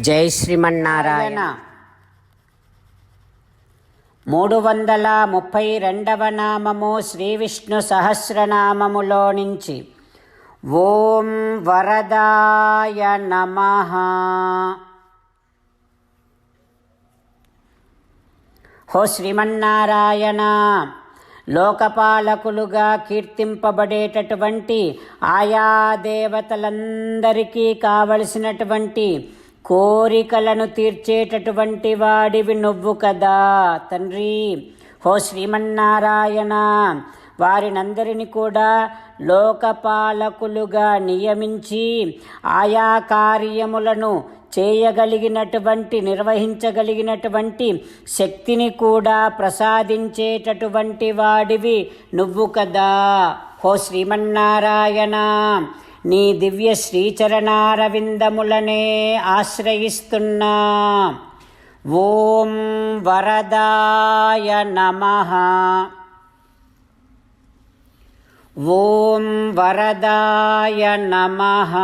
జై శ్రీమన్నారాయణ. మూడు వందల ముప్పై రెండవ నామము శ్రీ విష్ణు సహస్రనామములో నుంచి. ఓం వరదాయ నమ. హో శ్రీమన్నారాయణ లోకపాలకులుగా కీర్తింపబడేటటువంటి ఆయా దేవతలందరికీ కావలసినటువంటి కోరికలను తీర్చేటటువంటి వాడివి నువ్వు కదా. తండ్రి హో శ్రీమన్నారాయణ వారినందరిని కూడా లోకపాలకులుగా నియమించి ఆయా కార్యములను చేయగలిగినటువంటి నిర్వహించగలిగినటువంటి శక్తిని కూడా ప్రసాదించేటటువంటి వాడివి నువ్వు కదా. హో శ్రీమన్నారాయణ నీ దివ్య శ్రీచరణారవిందములనే ఆశ్రయిస్తున్నా. ఓం వరదాయ నమః. ఓం వరదాయ నమః.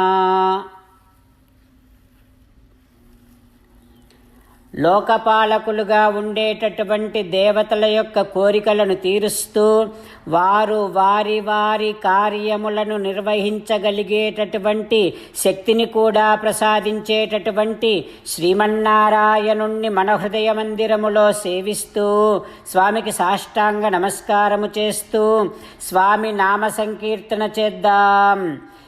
లోకపాలకులుగా ఉండేటటువంటి దేవతల యొక్క కోరికలను తీరుస్తూ వారు వారి వారి కార్యములను నిర్వహించగలిగేటటువంటి శక్తిని కూడా ప్రసాదించేటటువంటి శ్రీమన్నారాయణుణ్ణి మనహృదయ మందిరములో సేవిస్తూ స్వామికి సాష్టాంగ నమస్కారము చేస్తూ స్వామి నామ సంకీర్తన చేద్దాం.